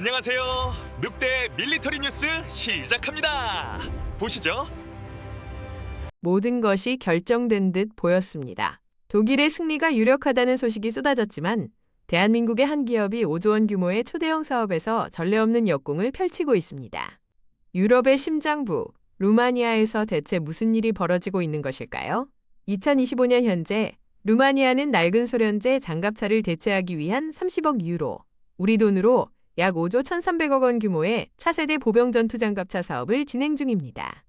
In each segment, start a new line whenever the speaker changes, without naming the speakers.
안녕하세요. 늑대 밀리터리 뉴스 시작합니다. 보시죠.
모든 것이 결정된 듯 보였습니다. 독일의 승리가 유력하다는 소식이 쏟아졌지만 대한민국의 한 기업이 5조 원 규모의 초대형 사업에서 전례 없는 역공을 펼치고 있습니다. 유럽의 심장부 루마니아에서 대체 무슨 일이 벌어지고 있는 것일까요? 2025년 현재 루마니아는 낡은 소련제 장갑차를 대체하기 위한 30억 유로, 우리 돈으로 약 5조 1,300억 원 규모의 차세대 보병 전투 장갑차 사업을 진행 중입니다.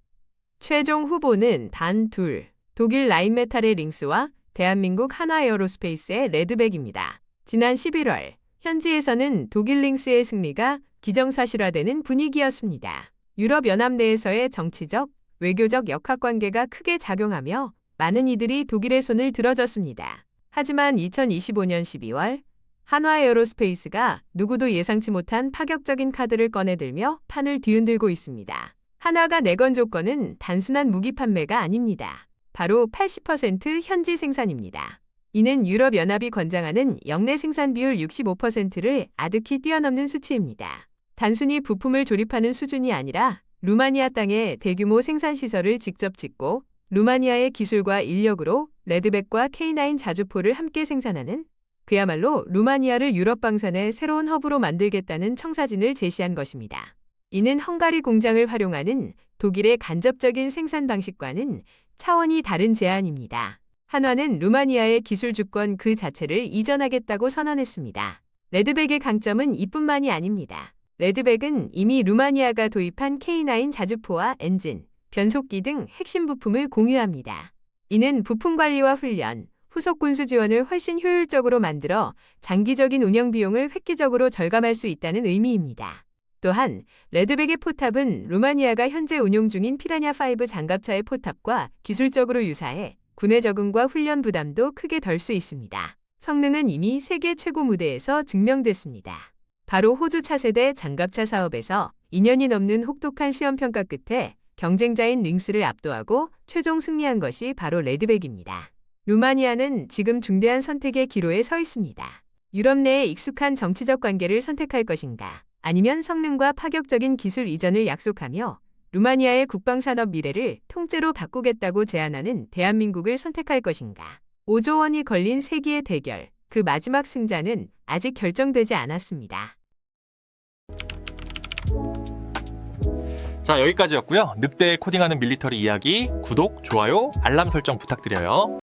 최종 후보는 단 둘, 독일 라인메탈의 링스와 대한민국 하나에어로스페이스의 레드백입니다. 지난 11월, 현지에서는 독일 링스의 승리가 기정사실화되는 분위기였습니다. 유럽연합 내에서의 정치적, 외교적 역학관계가 크게 작용하며 많은 이들이 독일의 손을 들어줬습니다. 하지만 2025년 12월, 한화 에어로스페이스가 누구도 예상치 못한 파격적인 카드를 꺼내들며 판을 뒤흔들고 있습니다. 한화가 내건 조건은 단순한 무기 판매가 아닙니다. 바로 80% 현지 생산입니다. 이는 유럽연합이 권장하는 역내 생산 비율 65%를 아득히 뛰어넘는 수치입니다. 단순히 부품을 조립하는 수준이 아니라 루마니아 땅에 대규모 생산 시설을 직접 짓고 루마니아의 기술과 인력으로 레드백과 K9 자주포를 함께 생산하는 그야말로 루마니아를 유럽 방산의 새로운 허브로 만들겠다는 청사진을 제시한 것입니다. 이는 헝가리 공장을 활용하는 독일의 간접적인 생산 방식과는 차원이 다른 제안입니다. 한화는 루마니아의 기술 주권 그 자체를 이전하겠다고 선언했습니다. 레드백의 강점은 이뿐만이 아닙니다. 레드백은 이미 루마니아가 도입한 K9 자주포와 엔진, 변속기 등 핵심 부품을 공유합니다. 이는 부품 관리와 훈련, 후속 군수 지원을 훨씬 효율적으로 만들어 장기적인 운영 비용을 획기적으로 절감할 수 있다는 의미입니다. 또한 레드백의 포탑은 루마니아가 현재 운용 중인 피라냐5 장갑차의 포탑과 기술적으로 유사해 군의 적응과 훈련 부담도 크게 덜 수 있습니다. 성능은 이미 세계 최고 무대에서 증명됐습니다. 바로 호주 차세대 장갑차 사업에서 2년이 넘는 혹독한 시험 평가 끝에 경쟁자인 링스를 압도하고 최종 승리한 것이 바로 레드백입니다. 루마니아는 지금 중대한 선택의 기로에 서 있습니다. 유럽 내에 익숙한 정치적 관계를 선택할 것인가, 아니면 성능과 파격적인 기술 이전을 약속하며 루마니아의 국방산업 미래를 통째로 바꾸겠다고 제안하는 대한민국을 선택할 것인가. 5조 원이 걸린 세기의 대결, 그 마지막 승자는 아직 결정되지 않았습니다.
자 여기까지였고요. 늑대 코딩하는 밀리터리 이야기 구독, 좋아요, 알람 설정 부탁드려요.